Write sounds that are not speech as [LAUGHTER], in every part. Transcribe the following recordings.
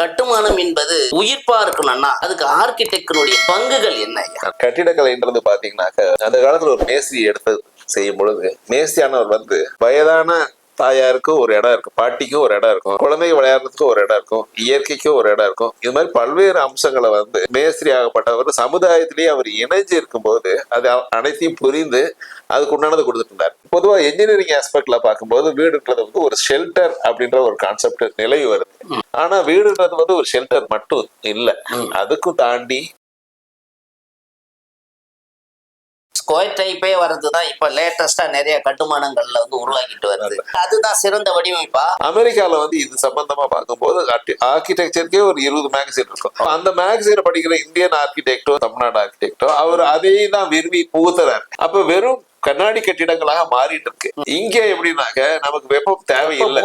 கட்டுமானம் என்பது உயிர்ப்பா இருக்கணும்னா அதுக்கு ஆர்கிடெக்டனுடைய பங்குகள் என்ன கட்டிடக்கலைன்றது பாத்தீங்கன்னாக்க அந்த காலத்துல ஒரு மேஸ்திரி எடுத்து செய்யும் பொழுது மேஸ்திரியானவர் வந்து வயதான தாயாருக்கும் ஒரு இடம் இருக்கும். பாட்டிக்கும் ஒரு இடம் இருக்கும். குழந்தைங்க விளையாடுறதுக்கும் ஒரு இடம் இருக்கும். இயற்கைக்கும் ஒரு இடம் இருக்கும். இது மாதிரி பல்வேறு அம்சங்களை வந்து மேஸ்திரி ஆகப்பட்டவர் சமுதாயத்திலேயே அவர் இணைஞ்சு இருக்கும்போது அது அனைத்தையும் புரிந்து அதுக்கு உண்டானதை கொடுத்துட்டு இருந்தார். பொதுவா என்ஜினியரிங் ஆஸ்பெக்ட்ல பார்க்கும்போது வீடுன்றது வந்து ஒரு ஷெல்டர் அப்படின்ற ஒரு கான்செப்ட் நிலவி வருது. ஆனா வீடுன்றது வந்து ஒரு ஷெல்டர் மட்டும் இல்ல. அதுக்கும் தாண்டி ஸ்கொயர் டைப்பே வர்றதுதான் இப்ப லேட்டஸ்டா நிறைய கட்டுமானங்கள்ல வந்து உருவாக்கிட்டு வருது. அதுதான் சிறந்த வடிவமைப்பா? அமெரிக்கால வந்து இது சம்பந்தமா பார்க்கும்போது ஆர்கிடெக்சருக்கே ஒரு இருபது மேகசின் இருக்கும். அந்த மேகசினை படிக்கிற இந்தியன் ஆர்கிடெக்டோ தமிழ்நாடு ஆர்கிடெக்டோ அவர் அதை தான் விரும்பி புகுத்துறாரு. அப்ப வெறும் கண்ணாடி கட்டிடங்களாக மாறிட்டு இருக்கு. இங்க எப்படின்னாக்க நமக்கு வெப்பம் தேவையில்லை.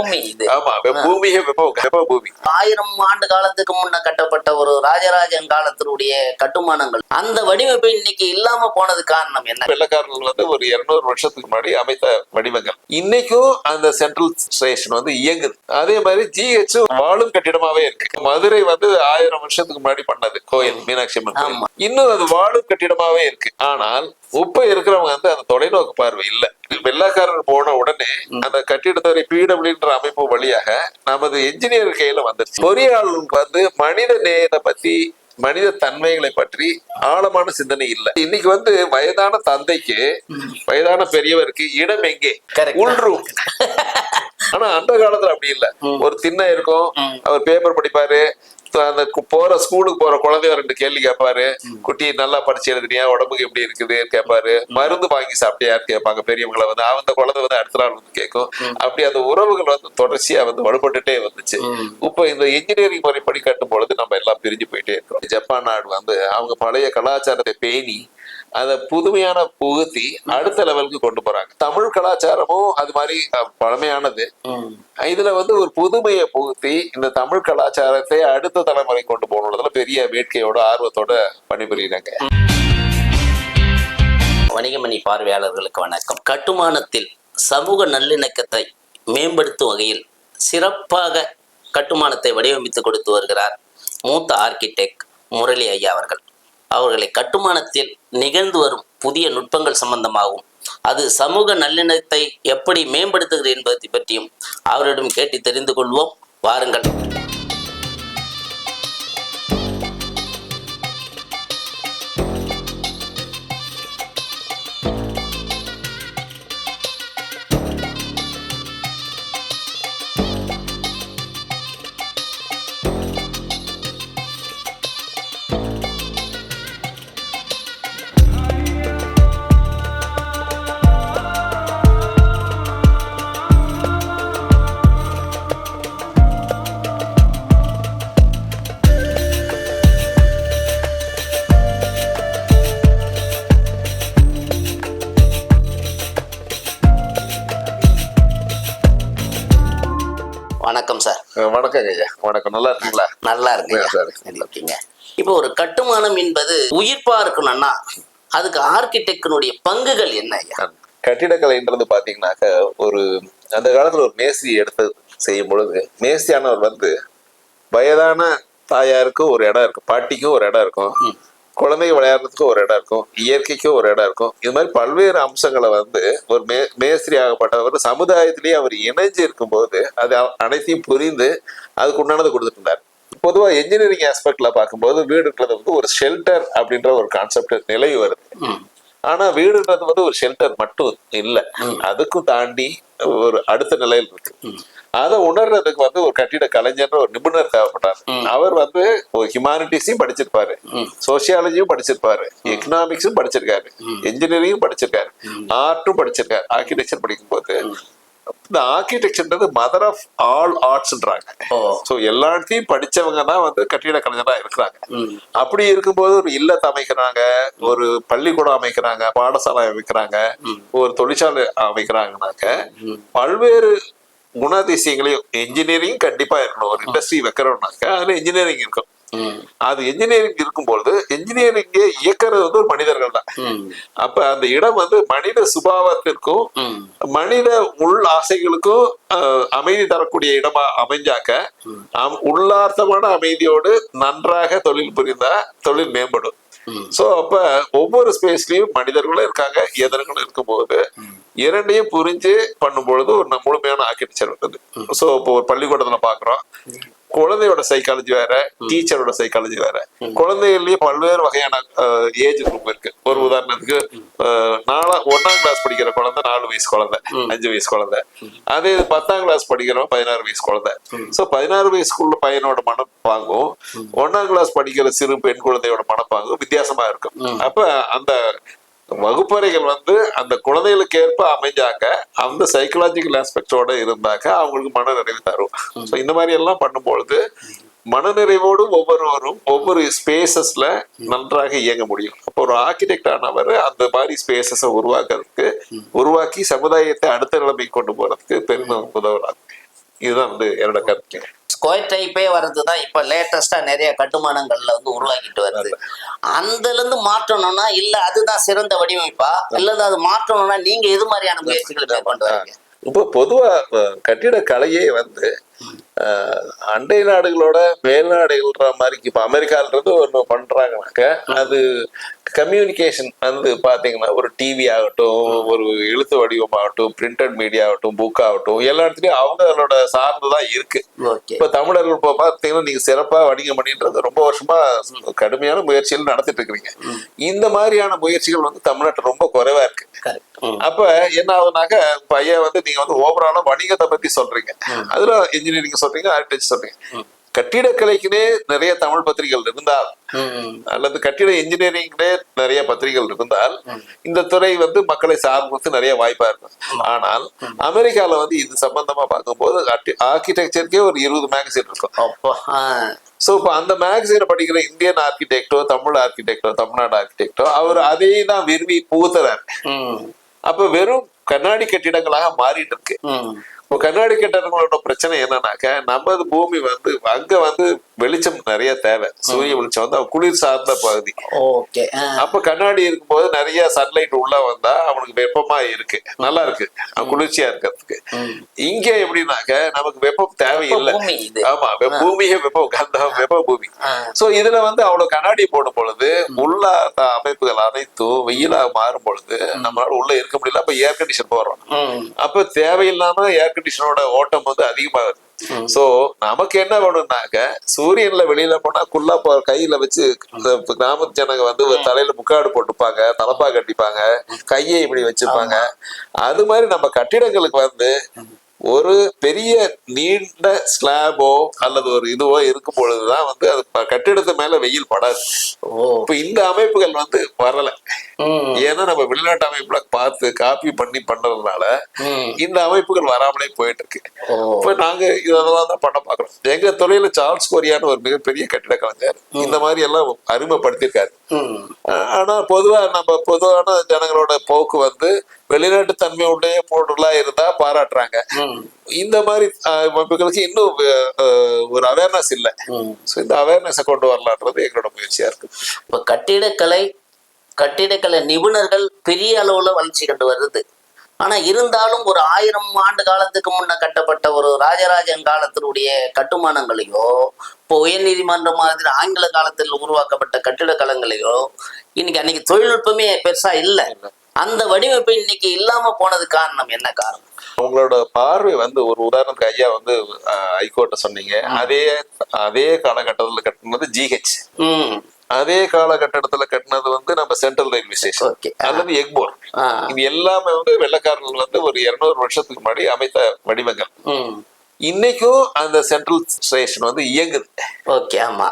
ஆமா பூமியே வெப்பம் வெப்ப பூமி ஆயிரம் ஆண்டு காலத்துக்கு முன்ன கட்டப்பட்ட ஒரு ராஜராஜன் காலத்தினுடைய கட்டுமானங்கள் அந்த வடிவமைப்பு இன்னைக்கு இல்லாம போனது காரணம் என்ன? வெள்ளக்காரர்கள் வந்து ஒரு இருநூறு வருஷத்துக்கு முன்னாடி அமைத்த வடிவங்கள். இன்னைக்கும் அந்த சென்ட்ரல் ஸ்டேஷன் வந்து இயங்குது. அதே மாதிரி ஜிஹெச் வாழும் கட்டிடமாவே இருக்கு. மதுரை வந்து ஆயிரம் வருஷத்துக்கு முன்னாடி பண்ணது கோயில் மீனாட்சி அம்மன். இன்னும் அது வாழும் கட்டிடமாவே இருக்கு. ஆனால் இப்ப இருக்கிறவங்க வந்து அந்த தொலைநோக்கு பார்வை இல்ல. வெள்ளக்காரர் போன உடனே அந்த கட்டிடத்துறை பிடபிள்யூன்ற அமைப்பு வழியாக நமது என்ஜினியர் கையில வந்துருச்சு. பொறியாளருக்கு வந்து மனித நேயத்தை பத்தி மனித தன்மைகளை பற்றி ஆழமான சிந்தனை இல்ல. இன்னைக்கு வந்து வயதான தந்தைக்கு வயதான பெரியவருக்கு இடம் எங்கே. உள்ரூம் ஆனா அந்த காலத்துல அப்படி இல்ல. ஒரு திண்ணை இருக்கும். அவர் பேப்பர் படிப்பாரு. அந்த போற ஸ்கூலுக்கு போற குழந்தைய ரெண்டு கேள்வி கேட்பாரு குட்டி நல்லா படிச்சு எழுதுனியா? உடம்புக்கு எப்படி இருக்குது? கேட்பாரு மருந்து வாங்கி சாப்பிட்டியான்னு கேட்பாங்க? பெரியவங்களை வந்து அந்த குழந்தை வந்து அடுத்த நாள் வந்து கேட்கும். அப்படி அந்த உறவுகள் வந்து தொடர்ச்சியா வந்து வலுப்பட்டுட்டே வந்துச்சு. இப்போ இந்த இன்ஜினியரிங் முறைப்படி கட்டும் பொழுது நம்ம எல்லாம் பிரிஞ்சு போயிட்டே இருக்கோம். ஜப்பான் நாடு வந்து அவங்க பழைய கலாச்சாரத்தை பேணி அதை புதுமையான புகுத்தி அடுத்த லெவலுக்கு கொண்டு போறாங்க. தமிழ் கலாச்சாரமும் அது மாதிரி பழமையானது. இதுல வந்து ஒரு புதுமையை புகுத்தி இந்த தமிழ் கலாச்சாரத்தை அடுத்த தலைமுறை கொண்டு போகணுன்றதுல பெரிய வேட்கையோட ஆர்வத்தோட பணிபுரியுறாங்க. வணிகமணி பார்வையாளர்களுக்கு வணக்கம். கட்டுமானத்தில் சமூக நல்லிணக்கத்தை மேம்படுத்தும் வகையில் சிறப்பாக கட்டுமானத்தை வடிவமைத்து கொடுத்து வருகிறார் மூத்த ஆர்கிடெக்ட் முரளி ஐயா அவர்கள். அவர்களை கட்டுமானத்தில் நிகழ்ந்து வரும் புதிய நுட்பங்கள் சம்பந்தமாகவும் அது சமூக நல்லிணத்தை எப்படி மேம்படுத்துகிறது என்பதை பற்றியும் அவரிடம் கேட்டு தெரிந்து கொள்வோம். வாருங்கள். நல்லா இருக்கீங்களா? நல்லா இருக்குங்க. இப்போ ஒரு கட்டுமானம் என்பது உயிர்ப்பா இருக்கணும்னா அதுக்கு ஆர்கிடெக்டனுடைய பங்குகள் என்ன கட்டிடக்கலைன்றது பாத்தீங்கன்னாக்க ஒரு அந்த காலத்துல ஒரு மேஸ்திரி எடுத்து செய்யும் பொழுது மேஸ்திரியானவர் வந்து வயதான தாயாருக்கும் ஒரு இடம் இருக்கும் பாட்டிக்கும் ஒரு இடம் இருக்கும். குழந்தைங்க விளையாடுறதுக்கும் ஒரு இடம் இருக்கும். இயற்கைக்கும் ஒரு இடம் இருக்கும். இது மாதிரி பல்வேறு அம்சங்களை வந்து ஒரு மே மேஸ்திரி ஆகப்பட்டவர் சமுதாயத்திலேயே அவர் இணைஞ்சு இருக்கும்போது அது அனைத்தையும் புரிந்து அதுக்கு உண்டானதை கொடுத்துட்டு இருந்தார். பொதுவா என்ஜினியரிங் ஆஸ்பெக்ட்ல பார்க்கும்போது வீடுன்றது வந்து ஒரு ஷெல்டர் அப்படின்ற ஒரு கான்செப்ட் நிலவி வருது. ஆனா வீடுன்றது வந்து ஒரு ஷெல்டர் மட்டும் இல்ல. அதுக்கும் தாண்டி ஒரு அடுத்த நிலையில் இருக்கு. அதை உணர்றதுக்கு வந்து ஒரு கட்டிட கலைஞர் ஒரு நிபுணர் தேவைப்பட்டார். அவர் வந்து ஒரு ஹியூமானிட்டிஸையும் படிச்சிருப்பாரு. சோசியாலஜியும் படிச்சிருப்பாரு. எக்கனாமிக்ஸும் படிச்சிருக்காரு. இன்ஜினியரிங்கும் படிச்சிருக்காரு. ஆர்ட்டும் படிச்சிருக்காரு. ஆர்கிடெக்சர் படிக்கும்போது இந்த ஆர்கிடெக்சர்ன்றது மதர் ஆஃப் ஆல் ஆர்ட்ஸ்ன்றாங்க ஸோ எல்லா இடத்தையும் படிச்சவங்க தான் வந்து கட்டிட கலைஞரா இருக்கிறாங்க. அப்படி இருக்கும்போது ஒரு இல்லத்தை அமைக்கிறாங்க ஒரு பள்ளிக்கூடம் அமைக்கிறாங்க பாடசாலை அமைக்கிறாங்க ஒரு தொழிற்சாலை அமைக்கிறாங்கனாக்க பல்வேறு குணாதிசயங்களையும் இன்ஜினியரிங் கண்டிப்பா இருக்கணும். ஒரு இண்டஸ்ட்ரி வைக்கிறோம்னாக்க அதுல இன்ஜினியரிங் இருக்கும். அது என்ஜினியரிங் இருக்கும்பொழுது என்ஜினியரிங்கே இயக்கிறது வந்து ஒரு மனிதர்கள் தான். அப்ப அந்த இடம் வந்து மனித சுபாவத்திற்கும் மனித உள் ஆசைகளுக்கும் அமைதி தரக்கூடிய இடமா அமைஞ்சாக்க அம்- உள்ளார்த்தமான அமைதியோடு நன்றாக தொழில் புரிந்தா தொழில் மேம்படும். சோ அப்ப ஒவ்வொரு ஸ்பேஸ்லயும் மனிதர்களும் இருக்காங்க எதிர்களும் இருக்கும்போது இரண்டையும் புரிஞ்சு பண்ணும்பொழுது ஒரு முழுமையான ஆர்கிடெக்சர் வருது சோ இப்போ ஒரு பள்ளிக்கூடத்துல பாக்குறோம். குழந்தையோட சைக்காலஜி வேற டீச்சரோட சைக்காலஜி வேற. குழந்தைகள்லயே பல்வேறு வகையான ஏஜ் குரூப் இருக்கு. ஒரு உதாரணத்துக்கு நாலா ஒன்னாம் கிளாஸ் படிக்கிற குழந்தை நாலு வயசு குழந்தை அஞ்சு வயசு குழந்தை. அதே இது பத்தாம் கிளாஸ் படிக்கிறவன் பதினாறு வயசு குழந்தை. சோ பதினாறு வயசுக்குள்ள பையனோட மனப்பாங்கும் ஒன்னாம் கிளாஸ் படிக்கிற சிறு பெண் குழந்தையோட மனப்பாங்கும் வித்தியாசமா இருக்கும். அப்ப அந்த வகுப்பறைகள் வந்து அந்த குழந்தைகளுக்கு ஏற்ப அமைஞ்சாக்க அந்த சைக்கலாஜிக்கல் ஆஸ்பெக்டோட இருந்தாக்க அவங்களுக்கு மன நிறைவு தரும் ஸோ இந்த மாதிரி எல்லாம் பண்ணும்பொழுது மனநிறைவோடு ஒவ்வொருவரும் ஒவ்வொரு ஸ்பேசஸ்ல நன்றாக இயங்க முடியும். அப்போ ஒரு ஆர்கிடெக்ட் ஆனவர் அந்த மாதிரி ஸ்பேசஸை உருவாக்குறதுக்கு உருவாக்கி சமுதாயத்தை அடுத்த நிலைமைக்கு கொண்டு போறதுக்கு பெரும் உதவுறாங்க இதுதான் வந்து என்னோட கருத்து. ஸ்கொயர் டைப்பே வர்றது தான் இப்போ லேட்டஸ்டா நிறைய கட்டுமானங்கள்ல வந்து உருவாக்கிட்டு வருது. அதுல இருந்து மாற்றணும்னா இல்ல அதுதான் சிறந்த வடிவமைப்பா? இல்ல அது மாற்றணும்னா நீங்க எது மாதிரியான முயற்சிகளை மேற்கொண்டு வரீங்க? இப்போ பொதுவா அஹ், கட்டிட கலையே வந்து அண்டை நாடுகளோட மேல்நாடுகள்ன்ற மாதிரி இப்ப அமெரிக்கான்றது ஒண்ணு பண்றாங்கனாக்க அது கம்யூனிகேஷன் வந்து பாத்தீங்கன்னா ஒரு டிவி ஆகட்டும் ஒரு எழுத்து வடிவமாகட்டும் பிரிண்டட் மீடியா ஆகட்டும் புக் ஆகட்டும் எல்லா இடத்துலயும் அவங்களோட சார்ந்துதான் இருக்கு. இப்ப தமிழர்கள் இப்போ பார்த்தீங்கன்னா நீங்க சிறப்பா வணிகம் பண்ணின்றது ரொம்ப வருஷமா கடுமையான முயற்சிகள் நடத்திட்டு இருக்கிறீங்க. இந்த மாதிரியான முயற்சிகள் வந்து தமிழ்நாட்டுல ரொம்ப குறைவா இருக்கு. அப்ப என்ன ஆகுனாக்க பையன் வந்து நீங்க வந்து ஓவராலா வணிகத்தை பத்தி சொல்றீங்க. அதுல இன்ஜினியரிங் சொல்றீங்க ஆர்கிடெக்ட் சொல்றீங்க. கட்டிடக்கலைக்குனே நிறைய தமிழ் பத்திரிகைகள் இருந்தால் அல்லது கட்டிட இன்ஜினியரிங்லே நிறைய பத்திரிகைகள் இருந்தால் இந்த துறை வந்து மக்களை சார்ந்து நிறைய வாய்ப்பா இருக்கும். ஆனால் அமெரிக்கால வந்து இது சம்பந்தமா பார்க்கும்போது ஆர்கிடெக்சருக்கே ஒரு இருபது மேகசின் இருக்கும். சோ இப்போ அந்த மேகசினை படிக்கிற இந்தியன் ஆர்கிடெக்டோ தமிழ் ஆர்கிடெக்டோ தமிழ்நாடு ஆர்கிடெக்டோ அவர் அதே தான் விரும்பி புகுத்துறாரு. அப்ப வெறும் கண்ணாடி கட்டிடங்களாக மாறிட்டு இருக்கு. இப்போ கண்ணாடி கட்டணங்களோட பிரச்சனை என்னன்னாக்க நமது பூமி வந்து அங்க வந்து வெளிச்சம் நிறைய தேவை. சூரிய வெளிச்சம் வந்து அவன் குளிர் சார்ந்த பகுதி. ஓகே. அப்ப கண்ணாடி இருக்கும்போது நிறைய சன்லைட் உள்ள வந்தா அவனுக்கு வெப்பமா இருக்கு. நல்லா இருக்கு. அவன் குளிர்ச்சியா இருக்கிறதுக்கு. இங்க எப்படின்னாக்க நமக்கு வெப்பம் தேவையில்லை. ஆமா பூமியே வெப்பம் கந்த வெப்ப பூமி. சோ இதுல வந்து அவ்வளவு கண்ணாடி போடும் பொழுது உள்ள அமைப்புகள் அனைத்தும் வெயிலா மாறும் பொழுது நம்மளால உள்ள இருக்க முடியல. அப்ப ஏர் கண்டிஷன் போடுறோம் அப்ப தேவையில்லாம ஏர் கண்டிஷனோட ஓட்டம் வந்து அதிகமாகுது. சோ நமக்கு என்ன வேணும்னாக்க சூரியன்ல வெளியில போனா குள்ளா போ கையில வச்சு கிராமத்து ஜனங்க வந்து தலையில முக்காடு போட்டுப்பாங்க தலப்பா கட்டிப்பாங்க கையை இப்படி வச்சிருப்பாங்க அது மாதிரி நம்ம கட்டிடங்களுக்கு வந்து ஒரு பெரிய நீண்ட ஸ்லாபோ அல்லது ஒரு இதுவோ இருக்கும் பொழுதுதான் வந்து அது கட்டிடத்து மேல வெயில் படாது. இப்ப இந்த அமைப்புகள் வந்து வரல. ஏன்னா நம்ம வெளிநாட்டு அமைப்புல பார்த்து காப்பி பண்ணி பண்றதுனால இந்த அமைப்புகள் வராமலே போயிட்டு இருக்கு இப்ப நாங்க இதெல்லாம் தான் பண்ண பாக்குறோம் எங்க துறையில சார்ல்ஸ் கொரியான்னு ஒரு மிகப்பெரிய கட்டிட கலைஞர் இந்த மாதிரி எல்லாம் அறிமுகப்படுத்தியிருக்காரு. ஆஹ் ஆனா பொதுவா நம்ம பொதுவான ஜனங்களோட போக்கு வந்து வெளிநாட்டு தன்மை உடைய பொருளா இருந்தா பாராட்டுறாங்க. இந்த மாதிரி அமைப்புகளுக்கு இன்னும் ஒரு அவேர்னஸ் இல்லை. ஸோ இந்த அவேர்னஸை கொண்டு வரலான்றது எங்களோட முயற்சியா இருக்கு. இப்ப கட்டிடக்கலை கட்டிடக்கலை நிபுணர்கள் பெரிய அளவுல வளர்ச்சி கண்டு வருது. ஆனா இருந்தாலும் ஒரு ஆயிரம் ஆண்டு காலத்துக்கு முன்ன கட்டப்பட்ட ஒரு ராஜராஜன் காலத்தினுடைய கட்டுமானங்களையோ இப்போ உயர்நீதிமன்றம் மாதிரி ஆங்கில காலத்தில் உருவாக்கப்பட்ட கட்டிடக்கலங்களையோ இன்னைக்கு அன்னைக்கு தொழில்நுட்பமே பெருசா இல்லை. அந்த வடிவமைப்பு இன்னைக்கு இல்லாம போனது காரணம் என்ன காரணம்? உங்களோட பார்வை வந்து ஒரு உதாரணத்துக்கு ஐயா வந்து ஹைகோர்ட்டை சொன்னீங்க. அதே அதே காலகட்டத்துல கட்டினது ஜிஹெச் அதே காலகட்டத்துல கட்டினது வந்து நம்ம சென்ட்ரல் ரயில்வே ஸ்டேஷன் அல்லது எக்மோர் ஆ. இது எல்லாமே வந்து வெள்ளக்காரர்கள் வந்து ஒரு இருநூறு வருஷத்துக்கு முன்னாடி அமைத்த வடிவங்கள். இன்னைக்கும் அந்த சென்ட்ரல் ஸ்டேஷன் வந்து இயங்குது. ஓகே ஆமா.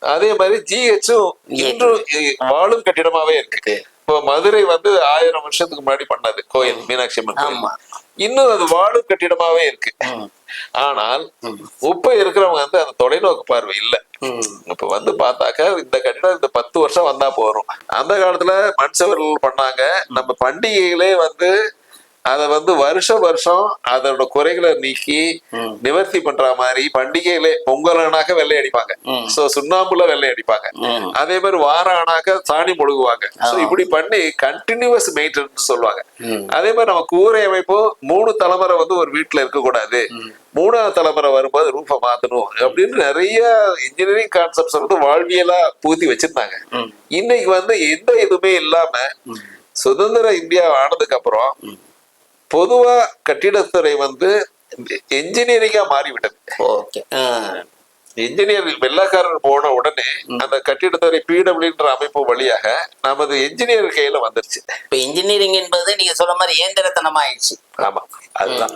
அதே மாதிரி ஜிஹெச்சும் இன்றும் இ- வாழும் கட்டிடமாவே இருக்கு. இப்போ மதுரை வந்து ஆயிரம் வருஷத்துக்கு முன்னாடி பண்ணது கோயில் மீனாட்சி அம்மன் ஆமா. இன்னும் அது வாழும் கட்டிடமாவே இருக்கு. ஆனால் இப்ப இருக்கிறவங்க வந்து அந்த தொலைநோக்கு பார்வை இல்ல. இப்ப வந்து பார்த்தாக்க இந்த கட்டிடம் இந்த பத்து வருஷம் வந்தா போறோம். அந்த காலத்துல மண் சுவர்கள் பண்ணாங்க. நம்ம பண்டிகைகளே வந்து அத வந்து வருஷம் வருஷம் அதோட குறைகளை நீக்கி. நிவர்த்தி பண்ற மாதிரி பண்டிகையில பொங்கல் ஆனாக்க வெள்ளை அடிப்பாங்க. சோ சுண்ணாம்புல வெள்ளை அடிப்பாங்க. அதே மாதிரி வாரம் ஆனாக்க சாணி முழுகுவாங்க சோ. இப்படி பண்ணி கண்டினியூஸ் மெயின்டெனன்ஸ் சொல்லுவாங்க. அதே மாதிரி நம்ம கூரை அமைப்பும் மூணு தலைமுறை வந்து ஒரு வீட்டுல இருக்க கூடாது மூணாவது தலைமுறை வரும்போது ரூஃபை மாத்தணும் அப்படின்னு நிறைய இன்ஜினியரிங் கான்செப்ட்ஸ் வந்து வாழ்வியலா பூத்தி வச்சிருந்தாங்க. இன்னைக்கு வந்து எந்த இதுவுமே இல்லாம சுதந்திர இந்தியா ஆனதுக்கு அப்புறம் பொதுவா கட்டிடத்துறை வந்து என்ஜினியரிங்கா மாறிவிட்டது ஓகே. என்ஜினியர் வெள்ளக்காரர் போன உடனே அந்த கட்டிடத்துறை பிடபிள்யூன்ற அமைப்பு வழியாக நமது என்ஜினியர் கையில வந்துருச்சு. இப்ப இன்ஜினியரிங் என்பது நீங்க சொல்ற மாதிரி இயந்திரத்தனமா ஆயிடுச்சு ஆமா அதுதான்.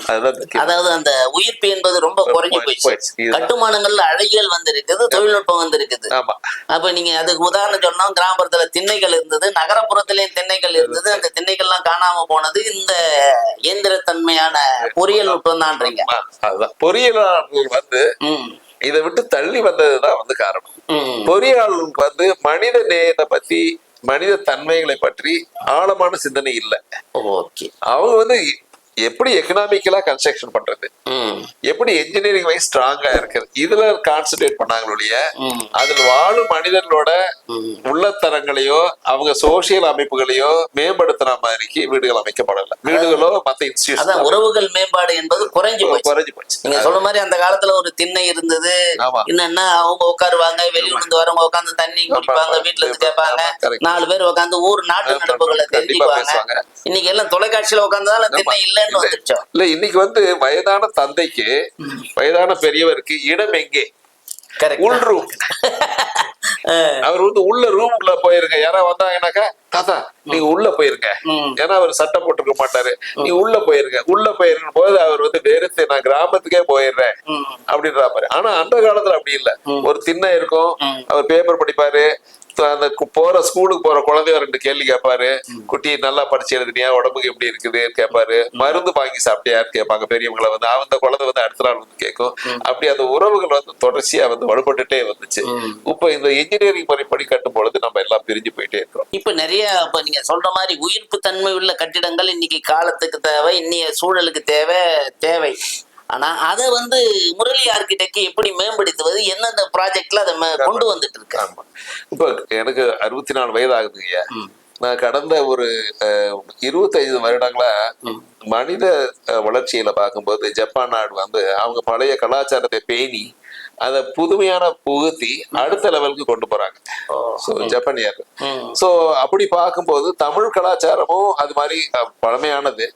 அதாவது அந்த உயிர்ப்பு என்பது ரொம்ப குறைஞ்சு போயிடுச்சு. கட்டுமானங்கள்ல அழகியல் வந்திருக்குது தொழில்நுட்பம் வந்திருக்குது. ஆமா. அப்ப நீங்க அதுக்கு உதாரணம் சொன்னோம் கிராமப்புறத்துல திண்ணைகள் இருந்தது நகரப்புறத்திலயும் திண்ணைகள் இருந்தது அந்த திண்ணைகள்லாம் காணாம போனது இந்த இயந்திரத்தன்மையான பொறியியல் நுட்பம் தான்றீங்க. அதுதான். பொறியியலாளர்கள் வந்து இதை விட்டு தள்ளி வந்ததுதான் வந்து காரணம். பொறியாளர்களுக்கு வந்து மனித நேயத்தை பத்தி மனித தன்மைகளை பற்றி ஆழமான சிந்தனை இல்லை. அவங்க வந்து எப்படி எக்கனாமிக்கலா கன்ஸ்ட்ரக்ஷன் பண்றது? எப்படி என்ஜினியரிங் வைஸ் ஸ்ட்ராங்கா இருக்கிறது? இதுல கான்சென்ட்ரேட் பண்ணாங்களொழிய ம். அதில் வாழும் மனிதர்களோட உள்ளத்தரங்களையோ அவங்க சோசியல் அமைப்புகளையோ மேம்படுத்துற மாதிரிக்கு வீடுகள் அமைக்கப்படல. வீடுகளோ மத்த இன்ஸ்டியூஷன் உறவுகள் மேம்பாடு என்பது குறைஞ்சு போச்சு. குறைஞ்சு போச்சு. நீங்க சொல்ற மாதிரி அந்த காலத்துல ஒரு திண்ணை இருந்தது. என்னன்னா அவங்க உட்காருவாங்க வெளியூர்ல இருந்து வரவங்க உட்காந்து தண்ணி குடிப்பாங்க. வீட்டுல இருந்து கேட்பாங்க. நாலு பேர் உட்காந்து ஊர் நாட்டு நடப்புகளை தெரிஞ்சுக்குவாங்க. இன்னைக்கு எல்லாம் தொலைக்காட்சியில உட்காந்ததால திண்ணை வந்துருச்சோம் இல்ல இன்னைக்கு வந்து வயதான தந்தைக்கு வயதான பெரியவருக்கு இடம் எங்கே? உள் ரூம் அவர் வந்து உள்ள ரூமுக்குள்ள போயிருங்க யாராவது வந்தாங்கன்னாக்கா தாத்தா நீங்க உள்ள போயிருங்க ம். ஏன்னா அவர் சட்டை போட்டிருக்க மாட்டாரு. நீங்க உள்ள போயிருங்க உள்ள போயிருக்கும் போது அவர் வந்து வெறுத்து நான் கிராமத்துக்கே போயிடுறேன். அப்படின்ற மாதிரி. ஆனா அந்த காலத்துல அப்படி இல்ல. ஒரு திண்ணை இருக்கும். அவர் பேப்பர் படிப்பாரு. அந்த போற ஸ்கூலுக்கு போற குழந்தைய ரெண்டு கேள்வி கேட்பாரு குட்டி நல்லா படிச்சு எழுதுனியா? உடம்புக்கு எப்படி இருக்குது? கேட்பாரு மருந்து வாங்கி சாப்பிட்டியான்னு கேட்பாங்க பெரியவங்களை வந்து அந்த குழந்தை வந்து அடுத்த நாள் வந்து கேட்கும். அப்படி அந்த உறவுகள் வந்து தொடர்ச்சியா வந்து வலுப்பட்டுட்டே வந்துச்சு. இப்ப இந்த இன்ஜினியரிங் முறைப்படி கட்டும் பொழுது நம்ம எல்லாம் பிரிஞ்சு போயிட்டே இருக்கிறோம். இப்ப நிறைய இப்ப நீங்க சொல்ற மாதிரி உயிர்ப்பு தன்மை உள்ள கட்டிடங்கள் இன்னைக்கு காலத்துக்கு தேவை இன்னைய சூழலுக்கு தேவை தேவை. ஆனா அதை வந்து முரளி ஆர்கிடெக்ட் எப்படி மேம்படுத்துவது எந்தெந்த ப்ராஜெக்ட்ல அதை கொண்டு வந்துட்டு இருக்கு ஆமா இப்ப எனக்கு அறுபத்தி நாலு வயது ஆகுதுங்க ம். நான் கடந்த ஒரு இருபத்தைந்து வருடங்களா. மனித வளர்ச்சியில பார்க்கும்போது ஜப்பான் நாடு வந்து அவங்க பழைய கலாச்சாரத்தை பேணி அதை புதுமையான புகுத்தி அடுத்த லெவலுக்கு கொண்டு போறாங்க. ஸோ ஜப்பானியர். ஸோ அப்படி பார்க்கும்போது தமிழ் கலாச்சாரமும் அது மாதிரி பழமையானது.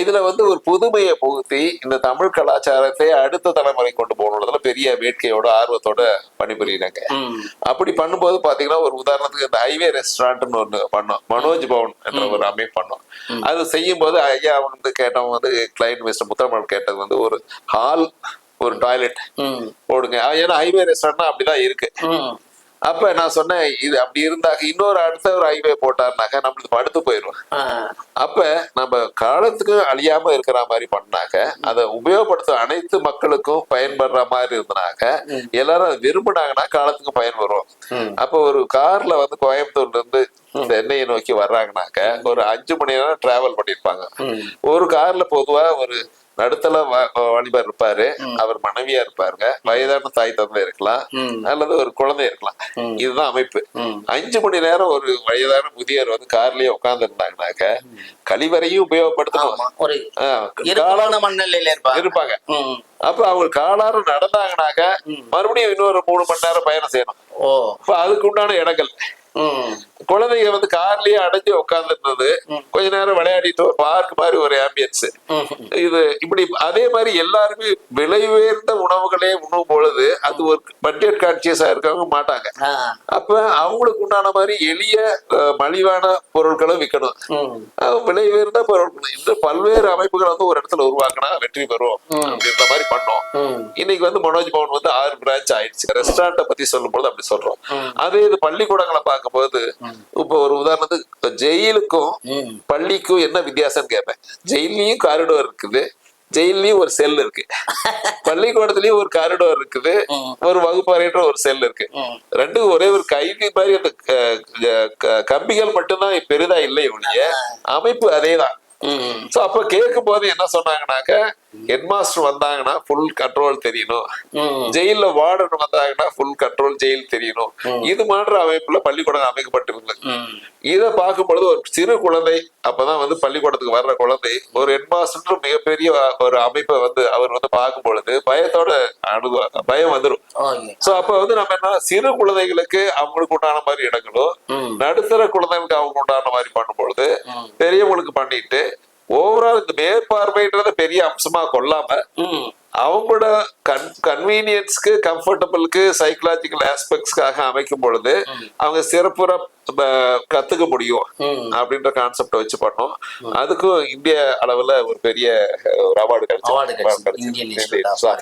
இதுல வந்து ஒரு புதுமையை புகுத்தி இந்த தமிழ் கலாச்சாரத்தை அடுத்த தலைமுறை கொண்டு போகணுன்றதுல பெரிய வேட்கையோட ஆர்வத்தோட பணிபுரியுறாங்க. அப்படி பண்ணும்போது பாத்தீங்கன்னா ஒரு உதாரணத்துக்கு இந்த ஹைவே ரெஸ்டாரண்ட்னு ஒண்ணு பண்ணோம். மனோஜ் பவன் என்ற ஒரு அமைப்பு பண்ணோம். அது செய்யும் போது ஐயா வந்து கேட்டவங்க வந்து கிளைண்ட் மிஸ்டர் முத்தரமன் கேட்டது வந்து ஒரு ஹால் ஒரு டாய்லெட். போடுங்க ஏன்னா ஹைவே ரெஸ்டாரண்ட்னா அப்படிதான் இருக்கு. அப்ப நான் சொன்னேன் இது அப்படி இருந்தாக்க இன்னொரு அடுத்த ஒரு ஹைவே போட்டாருனாக்கா நம்மளுக்கு படுத்து போயிடும். அப்ப நம்ம காலத்துக்கு அழியாம இருக்கிற மாதிரி பண்ணாக்க அதை உபயோகப்படுத்த அனைத்து மக்களுக்கும் பயன்படுற மாதிரி இருந்தாக்க எல்லாரும் அதை விரும்பினாங்கன்னா காலத்துக்கு பயன் வரும் ம். அப்ப ஒரு கார்ல வந்து கோயம்புத்தூர்ல இருந்து சென்னையை நோக்கி வர்றாங்கனாக்க ஒரு அஞ்சு மணி நேரம் டிராவல் பண்ணிருப்பாங்க. ஒரு கார்ல பொதுவா ஒரு நடுத்தல வாலிபர் இருப்பாரு. அவர் மனைவியா இருப்பாருங்க. வயதான தாய் தந்தை இருக்கலாம். அல்லது ஒரு குழந்தை இருக்கலாம். இதுதான் அமைப்பு. அஞ்சு மணி நேரம் ஒரு வயதான முதியவர் வந்து கார்லயே உட்கார்ந்து இருந்தாங்கனாக்க கழிவறையும் மண்ணெல்லையில இருப்பாங்க. அப்ப அவங்க காலாரம் நடந்தாங்கனாக்க மறுபடியும் இன்னொரு மூணு மணி நேரம் பயணம் செய்யணும். ஓ. அப்ப அதுக்கு உண்டான இடங்கள். குழந்தைங்க வந்து கார்லயே அடைஞ்சு உட்கார்ந்துருந்தது கொஞ்ச நேரம் விளையாடிட்டு பார்க் மாதிரி ஒரு ஆம்பியன்ஸ். இது இப்படி அதே மாதிரி எல்லாருமே விலை உயர்ந்த உணவுகளே உண்ணும் பொழுது அது ஒரு பட்ஜெட் கான்சியஸா இருக்கவங்க மாட்டாங்க. அப்ப அவங்களுக்கு உண்டான மாதிரி எளிய மலிவான பொருட்களும் விற்கணும் விலை உயர்ந்த பொருட்கள். இந்த பல்வேறு அமைப்புகள் வந்து ஒரு இடத்துல உருவாக்கினா வெற்றி பெறும் அப்படின்ற மாதிரி பண்ணோம். இன்னைக்கு வந்து மனோஜ் பவன் வந்து ஆறு பிரான்ச் ஆயிடுச்சு. ரெஸ்டாரண்ட்டை பத்தி சொல்லும்போது அப்படி சொல்றோம். அதே இது பள்ளிக்கூடங்களை பார்க்கும்போது இப்போ ஒரு உதாரணத்துக்கு ஜெயிலுக்கும். பள்ளிக்கும் என்ன வித்தியாசம்னு கேட்பேன் ஜெயிலையும் காரிடோர் இருக்குது. ஜெயிலையும் ஒரு செல் இருக்கு. [LAUGHS] பள்ளிக்கூடத்துலயும் ஒரு காரிடோர் இருக்குது. ஒரு வகுப்பறைன்ற ஒரு செல் இருக்கு. ரெண்டும் ஒரே ஒரு கைதி மாதிரி அந்த கம்பிகள் மட்டும்தான் பெரிதா இல்லை ஒழிய அமைப்பு அதேதான். சோ அப்ப கேட்கும் போது என்ன சொன்னாங்கன்னாக்க ஹெட் மாஸ்டர் வந்தாங்கன்னா ஃபுல் கண்ட்ரோல் தெரியணும். ம். ஜெயில்ல வார்டன் வந்தாங்கன்னா ஃபுல் கண்ட்ரோல் ஜெயில் தெரியணும். இது மாதிரி அமைப்புல பள்ளிக்கூடம் அமைக்கப்பட்டிருந்தது இதை பார்க்கும் பொழுது ஒரு சிறு குழந்தை அப்பதான் வந்து பள்ளிக்கூடத்துக்கு வர்ற குழந்தை ஒரு ஹெட் மாஸ்டர் மிகப்பெரிய ஒரு அமைப்பை வந்து அவர் வந்து பார்க்கும் பொழுது பயத்தோட அணுகு பயம் வந்துடும் சோ அப்ப வந்து நம்ம என்ன சிறு குழந்தைகளுக்கு அவங்களுக்கு உண்டான மாதிரி இடங்களும் நடுத்தர குழந்தைகளுக்கு அவங்க உண்டான மாதிரி பண்ணும் பொழுது. பெரியவங்களுக்கு பண்ணிட்டு ஓவரால் இந்த மேற்பார்வைன்றத பெரிய அம்சமா கொள்ளாம அவங்களோட கன் கன்வீனியன்ஸ்க்கு கம்ஃபர்டபுளுக்கு சைக்கலாஜிக்கல் ஆஸ்பெக்ட்ஸ்க்காக அமைக்கும் பொழுது அவங்க சிறப்புற கத்துக்க முடியும் அப்படின்ற கான்செப்டை வச்சு பண்ணோம். அதுக்கும் இந்திய அளவுல ஒரு பெரிய ஒரு அவார்டு கிடைச்சு.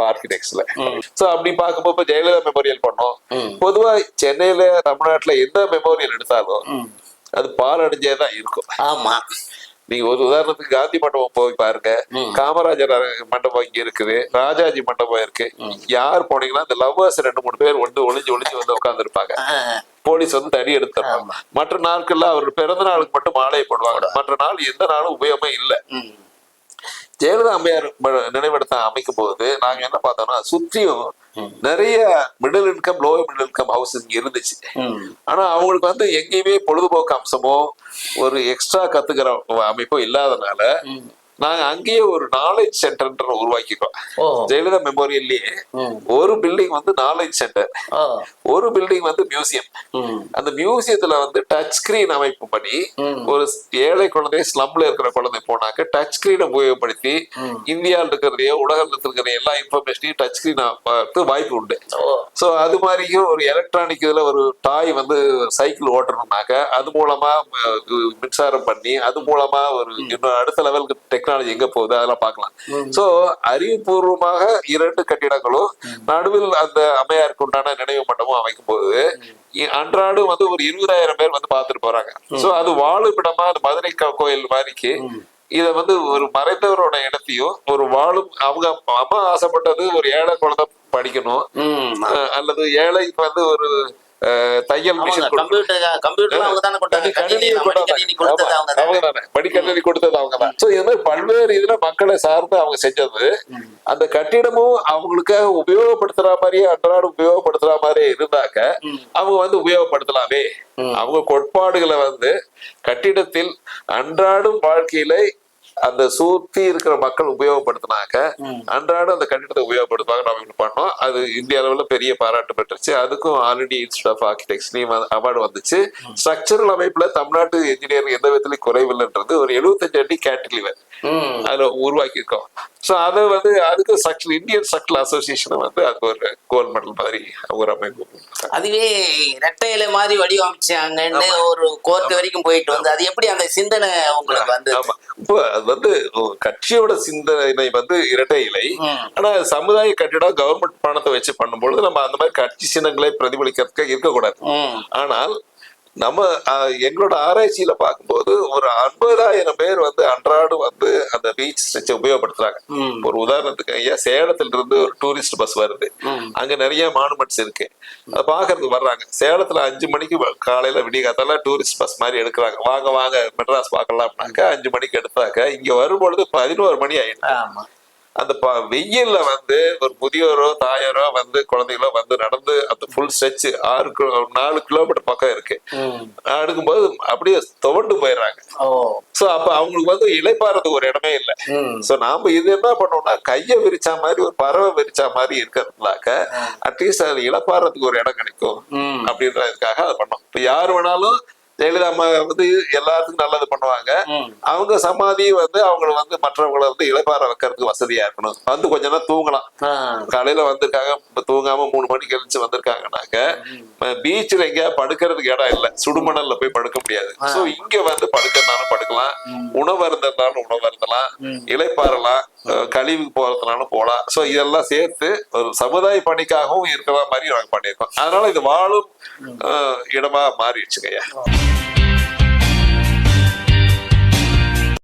ஆர்கிடெக்ட்ஸ்ல சோ அப்படி பார்க்கும்போது இப்ப ஜெயலலிதா மெமோரியல் பண்ணோம். பொதுவா சென்னையில தமிழ்நாட்டுல எந்த மெமோரியல் எடுத்தாலும் அது பாலடைஞ்சே தான் இருக்கும். ஆமா. நீங்க ஒரு உதாரணத்துக்கு காந்தி மண்டபம் போய் பாருங்க. காமராஜர் மண்டபம் இங்க இருக்குது. ராஜாஜி மண்டபம் இருக்கு. யார் போனீங்கன்னா இந்த லவ்வர்ஸ் ரெண்டு மூணு பேர் வந்து ஒளிஞ்சு ஒளிஞ்சு வந்து உட்கார்ந்து இருப்பாங்க போலீஸ் வந்து தடி எடுத்துருப்பாங்க. மற்ற நாட்கள்ல அவர் பிறந்த நாளுக்கு மட்டும் மாலையை போடுவாங்க. மற்ற நாள் எந்த நாளும் உபயோகமே இல்ல. ஜெயலலிதா அம்மையார் நினைவிடத்தை அமைக்கும் போது நாங்க என்ன பார்த்தோம்னா சுற்றியும் நிறைய middle income low middle income house இங்க இருந்துச்சு. ஆனா அவங்களுக்கு வந்து எங்கேயுமே பொழுதுபோக்கு அம்சமோ ஒரு எக்ஸ்ட்ரா கத்துக்கிற அமைப்போ இல்லாதனால நாங்க அங்கேயே ஒரு நாலேஜ் சென்டர் உருவாக்கிட்டோம் ஜெயலலிதா மெமோரியல்லயே ஒரு பில்டிங் வந்து நாலேஜ் சென்டர் ஒரு பில்டிங் வந்து மியூசியம் அந்த மியூசியத்துல வந்து டச் ஸ்கிரீன் அமைப்பு பண்ணி. ஒரு ஏழை குழந்தை ஸ்லம்ல இருக்கிற குழந்தை போனாக்க டச் ஸ்கிரீனை உபயோகப்படுத்தி இந்தியாவில் இருக்கிறதையோ உலகத்தில் இருக்கிற எல்லா இன்ஃபர்மேஷனையும் டச் ஸ்கிரீன் பார்த்து வாய்ப்பு உண்டு. ஸோ அது மாதிரியும் ஒரு எலக்ட்ரானிக் இதுல ஒரு டாய் வந்து சைக்கிள் ஓட்டணும்னாக்க அது மூலமா மின்சாரம் பண்ணி அது மூலமா ஒரு இன்னும் அடுத்த லெவலுக்கு டெக்னாலஜி எங்க போகுது? அதெல்லாம் பார்க்கலாம். ஸோ அறிவுபூர்வமாக இரண்டு கட்டிடங்களும் நடுவில் அந்த அம்மையாருக்கு உண்டான நினைவு மண்டபம் அமைக்கும் போது அன்றாடம் வந்து ஒரு இருபதாயிரம் பேர் வந்து பார்த்துட்டு போறாங்க. ஸோ அது வாழுமிடமா அந்த மதுரை கோயில் மாதிரிக்கு இத வந்து ஒரு மறைந்தவரோட இடத்தையும் ஒரு வாழும் அவங்க அம்மா ஆசைப்பட்டது ஒரு ஏழை குழந்தை படிக்கணும். அல்லது ஏழைக்கு வந்து ஒரு தையல் மிஷின் கொடுத்தது அவங்க தானே. சோ இது மாதிரி பல்வேறு இதுல மக்களை சார்ந்து அவங்க செஞ்சது. அந்த கட்டிடமும் அவங்களுக்காக உபயோகப்படுத்துற மாதிரியே அன்றாடம் உபயோகப்படுத்துற மாதிரியே இருந்தாக்க அவங்க வந்து உபயோகப்படுத்தலாமே. அவங்க கோட்பாடுகளை வந்து கட்டிடத்தில் அன்றாடும் வாழ்க்கையில அந்த சுத்தி இருக்கிற மக்கள் உபயோகப்படுத்தினாக்க அன்றாடம் அந்த கட்டிடத்தை உபயோகப்படுத்துவாங்க. நம்ம இப்படி பண்ணோம். அது இந்திய அளவுல பெரிய பாராட்டு பெற்றுச்சு. அதுக்கும் ஆல்ரெடி இன்ஸ்டியூட் ஆஃப் ஆர்கிடெக்ட்ஸ்லயும் அவார்டு வந்துச்சு. ஸ்ட்ரக்சரல் அமைப்புல தமிழ்நாட்டு இன்ஜினியர் எந்த விதத்திலையும் குறைவில்லைன்றது ஒரு எழுபத்தஞ்சு அடி கேட்டலிவர் அதுல உருவாக்கி இருக்கோம் ஸோ அதை வந்து அதுக்கு ஸ்ட்ரக்சர் இந்தியன் ஸ்ட்ரக்சர் அசோசியேஷன் வந்து அது ஒரு கோல்ட் மெடல் மாதிரி ஒரு அமைப்பு அதுவே ரெட்டை இலை மாதிரி வடிவமைச்சாங்கன்னு ஒரு கோர்ட் வரைக்கும் போயிட்டு வந்து அது எப்படி அந்த சிந்தனை உங்களுக்கு வந்து வந்து கட்சியோட சிந்தனை வந்து இரட்டை இலை. ஆனா சமுதாய கட்டிடம் கவர்மெண்ட் பணத்தை வச்சு பண்ணும்பொழுது நம்ம அந்த மாதிரி கட்சி சின்னங்களை பிரதிபலிக்கிறதுக்கு இருக்கக்கூடாது. ஆனால் நம்ம எங்களோட ஆராய்ச்சியில பார்க்கும்போது ஒரு ஐம்பதாயிரம் பேர் வந்து அன்றாடம் வந்து அந்த பீச் ஸ்ட்ரெச்சை உபயோகப்படுத்துறாங்க. ஒரு உதாரணத்துக்கு ஐயா சேலத்துல இருந்து ஒரு டூரிஸ்ட் பஸ் வருது. அங்க நிறைய மானுமெண்ட்ஸ் இருக்கு. அதை பாக்குறதுக்கு வர்றாங்க. சேலத்துல அஞ்சு மணிக்கு காலையில விடிய காத்தால டூரிஸ்ட் பஸ் மாதிரி எடுக்கிறாங்க. வாங்க வாங்க மெட்ராஸ் பார்க்கலாம்னாக்க அஞ்சு மணிக்கு எடுத்தாக்க இங்க வரும்பொழுது பதினோரு மணி ஆயிடும் ஆமா. அந்த வெயில்ல வந்து ஒரு முதியோரோ தாயாரோ வந்து குழந்தைகளோ வந்து நடந்து அந்த ஃபுல் ஸ்ட்ரெச் ஆறு கிலோ நாலு கிலோமீட்டர் பக்கம் இருக்கு. ம். எடுக்கும்போது அப்படியே துவண்டு போயிடுறாங்க. சோ அப்ப அவங்களுக்கு வந்து இலைப்பாறதுக்கு ஒரு இடமே இல்லை. சோ நாம இது என்ன பண்ணோம்னா கைய விரிச்சா மாதிரி ஒரு பறவை விரிச்சா மாதிரி இருக்கிறதுனாக்க அட்லீஸ்ட் அதுல இழப்பாறதுக்கு ஒரு இடம் கிடைக்கும். அப்படின்றதுக்காக அதை பண்ணோம். இப்ப யார் வேணாலும் ஜெயலலிதா அம்மா வந்து எல்லாத்துக்கும் நல்லது பண்ணுவாங்க. அவங்க சமாதி வந்து அவங்கள வந்து மற்றவங்களை வந்து இளைப்பாற வைக்கிறதுக்கு வசதியா இருக்கணும். வந்து கொஞ்ச நேரம் தூங்கலாம். காலையில வந்திருக்காங்க. தூங்காம மூணு மணிக்கு எழுந்து வந்திருக்காங்கனாக்க பீச்ல எங்க படுக்கிறதுக்கு இடம் இல்ல. சுடுமணல்ல போய் படுக்க முடியாது. சோ இங்க வந்து படுக்கிறதுனாலும் படுக்கலாம். உணவு இருந்ததுனாலும் உணவு இருந்தலாம் இலைப்பாறலாம் கழிவுக்கு போறதுனாலும் போகலாம் சோ இதெல்லாம் சேர்த்து ஒரு சமுதாய பணிக்காகவும் இருக்கிற மாதிரி நாங்க பண்ணியிருக்கோம். அதனால இது வாழும் இடமா மாறிடுச்சுங்க ஐயா. Bye.